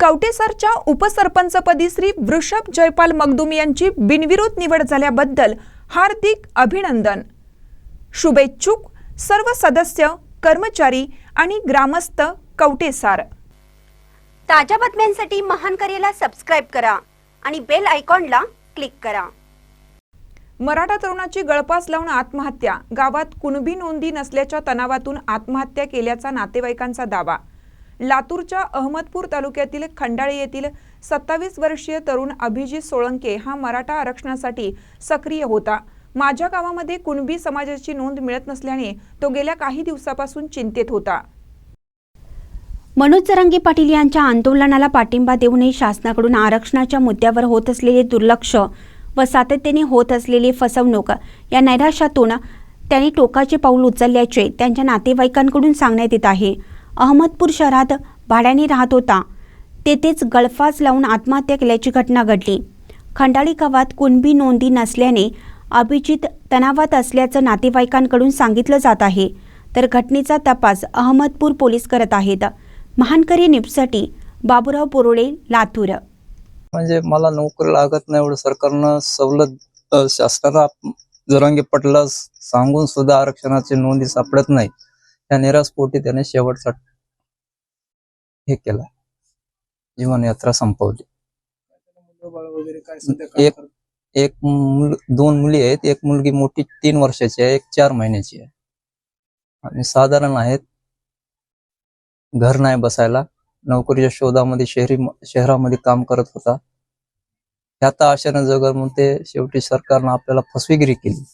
कवटेसरच्या उपसरपंचपदी श्री वृषभ जयपाल मगदुम यांची बिनविरोध निवड झाल्याबद्दल हार्दिक अभिनंदन. शुभेच्छुक सर्व सदस्य कर्मचारी आणि ग्रामस्थ कवटेसार. ताज्या बातम्यांसाठी महान करेला सबस्क्राईब करा आणि बेल आयकॉनला क्लिक करा. मराठा तरुणाची गळपास लावून आत्महत्या गावात कुणबी नोंदी नसल्याच्या तणावातून आत्महत्या केल्याचा नातेवाईकांचा दावा. लातूरच्या अहमदपूर तालुक्यातील खंडाळे येथील सत्तावीस वर्षीय तरुण अभिजित सोळंके हा मराठा आरक्षणासाठी सक्रिय होता. माझ्या गावामध्ये कुणबी समाजाची नोंद मिळत नसल्याने तो गेल्या काही दिवसापासून चिंतेत होता. मनोज जरांगे पाटील यांच्या आंदोलनाला पाठिंबा देऊनही शासनाकडून आरक्षणाच्या मुद्द्यावर होत असलेले दुर्लक्ष व सातत्याने होत असलेली फसवणूक या नैराश्यातून त्यांनी टोकाचे पाऊल उचलल्याचे त्यांच्या नातेवाईकांकडून सांगण्यात येत आहे. अहमदपूर शहरात भाड्याने राहत होता. तेथेच गळफास लावून आत्महत्या केल्याची घटना घडली. खंडाळी गावात कुणबी नोंदी नसल्याने अभिजित तणावात असल्याचं नातेवाईकांकडून सांगितलं जात आहे. तर घटनेचा तपास अहमदपूर पोलीस करत आहेत. महानकरी निपसाठी बाबुराव बोरोळे लातूर. म्हणजे मला नोकरी लागत नाही एवढं. सरकारनं सवलत शासनाला जरांगे पटला सांगून सुद्धा आरक्षणाची नोंदी सापडत नाही. त्या निराशपोटी त्याने शेवटचा हे केला. जीवनयात्रा संपवली. एक एक मुल दोन मुली आहेत. एक मुलगी मोठी तीन वर्षाची आहे एक चार महिन्याची आहे. आणि साधारण आहेत घर नाही बसायला. नोकरीच्या शोधामध्ये शहरी शहरामध्ये काम करत होता. ह्यात आशेनं जगर म्हणून ते शेवटी सरकारनं आपल्याला फसवेगिरी केली.